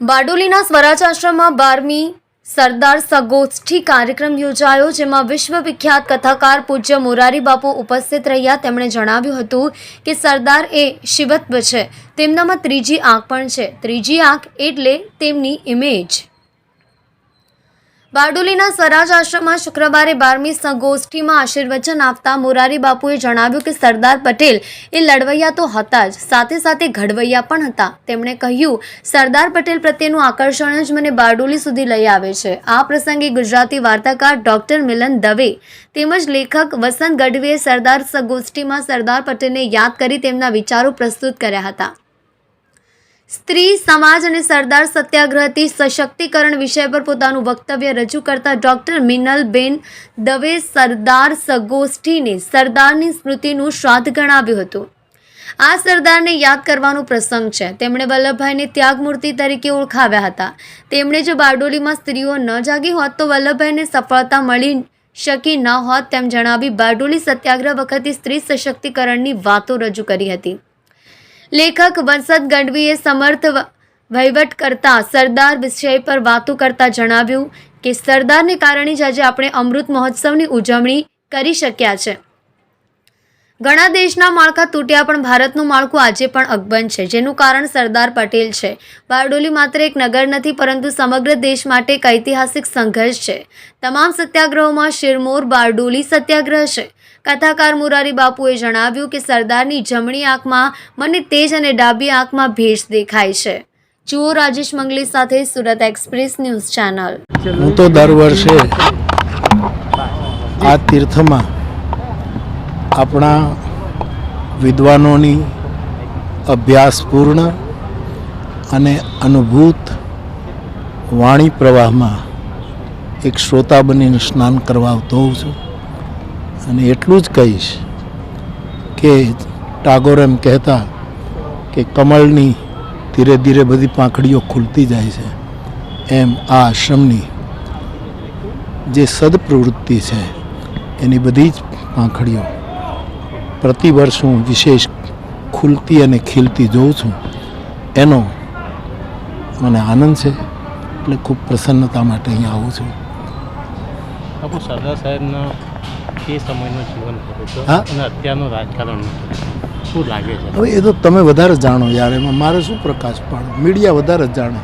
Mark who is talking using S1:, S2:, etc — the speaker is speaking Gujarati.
S1: બારડોલીના સ્વરાજ આશ્રમમાં બારમી સરદાર સગોષ્ઠી કાર્યક્રમ યોજાયો, જેમાં વિશ્વ વિખ્યાત કથાકાર પૂજ્ય મોરારી બાપુ ઉપસ્થિત રહ્યા. તેમણે જણાવ્યું હતું કે સરદાર એ શિવત્વ છે. તેમનામાં ત્રીજી આંખ પણ છે. ત્રીજી આંખ એટલે તેમની ઇમેજ બારડોલીના સ્વરાજ આશ્રમમાં શુક્રવારે બારમી સંગોષ્ઠીમાં આશીર્વચન આપતા મોરારી બાપુએ જણાવ્યું કે સરદાર પટેલ એ લડવૈયા તો હતા જ, સાથે સાથે ઘડવૈયા પણ હતા. તેમણે કહ્યું, સરદાર પટેલ પ્રત્યેનું આકર્ષણ જ મને બારડોલી સુધી લઈ આવે છે. આ પ્રસંગે ગુજરાતી વાર્તાકાર ડોક્ટર મિલન દવે તેમજ લેખક વસંત ગઢવીએ સરદાર સંગોષ્ઠીમાં સરદાર પટેલને યાદ કરી તેમના વિચારો પ્રસ્તુત કર્યા હતા. સ્ત્રી, સમાજ અને સરદાર સત્યાગ્રહથી સશક્તિકરણ વિષય પર પોતાનું વક્તવ્ય રજૂ કરતા ડોક્ટર મિનલબેન દવે સરદાર સગોષ્ઠીને સરદારની સ્મૃતિનું શ્રાદ્ધ ગણાવ્યું હતું. આ સરદારને યાદ કરવાનો પ્રસંગ છે. તેમણે વલ્લભભાઈને ત્યાગમૂર્તિ તરીકે ઓળખાવ્યા હતા. તેમણે જો બારડોલીમાં સ્ત્રીઓ ન જાગી હોત તો વલ્લભભાઈને સફળતા મળી શકી ન હોત તેમ જણાવી બારડોલી સત્યાગ્રહ વખતે સ્ત્રી સશક્તિકરણની વાતો રજૂ કરી હતી. લેખક વંશદ ગઢવીએ સમર્થ વહીવટ કરતા સરદાર વિષય પર વાતો કરતા જણાવ્યું કે સરદારને કારણે જ આજે આપણે અમૃત મહોત્સવની ઉજવણી કરી શક્યા છે. ઘણા દેશના માળખા તૂટ્યા પણ ભારતનું માળખું આજે પણ અકબંધ છે, જેનું કારણ સરદાર પટેલ છે. બારડોલી માત્ર એક નગર નથી, પરંતુ સમગ્ર દેશ માટે એક ઐતિહાસિક સંઘર્ષ છે. તમામ સત્યાગ્રહોમાં શિરમોર, બારડોલી સત્યાગ્રહ છે. કથાકાર મુરારી બાપુએ જણાવ્યું કે સરદારની જમણી આંખમાં મને તેજ અને ડાબી આંખમાં ભેજ દેખાય છે. જુઓ રાજેશ મંગલી સાથે સુરત એક્સપ્રેસ ન્યૂઝ ચેનલ.
S2: હું તો દર વર્ષે આ તીર્થમાં આપણા વિદ્વાનોની અભ્યાસપૂર્ણ અને અનુભૂત વાણી પ્રવાહમાં એક શ્રોતા બનીને સ્નાન કરવા આવતો હોઉં છું. અને એટલું જ કહીશ કે ટાગોર એમ કહેતા કે કમળની ધીરે ધીરે બધી પાંખડીઓ ખુલતી જાય છે. એમ આ આશ્રમની જે સદપ્રવૃત્તિ છે, એની બધી જ પાંખડીઓ. પ્રતિવર્ષ હું વિશેષ ખુલતી અને ખીલતી જોઉં છું. એનો મને આનંદ છે એટલે ખૂબ પ્રસન્નતા માટે અહીંયા આવું છું.
S3: બાપુ સરદાર સાહેબનો એ સમયનું જીવન
S2: હા.
S3: અને અત્યારનું રાજકારણ શું લાગે છે?
S2: હવે એ તો તમે વધારે જાણો યાર એમાં મારે શું પ્રકાશ પાડો મીડિયા વધારે જાણે.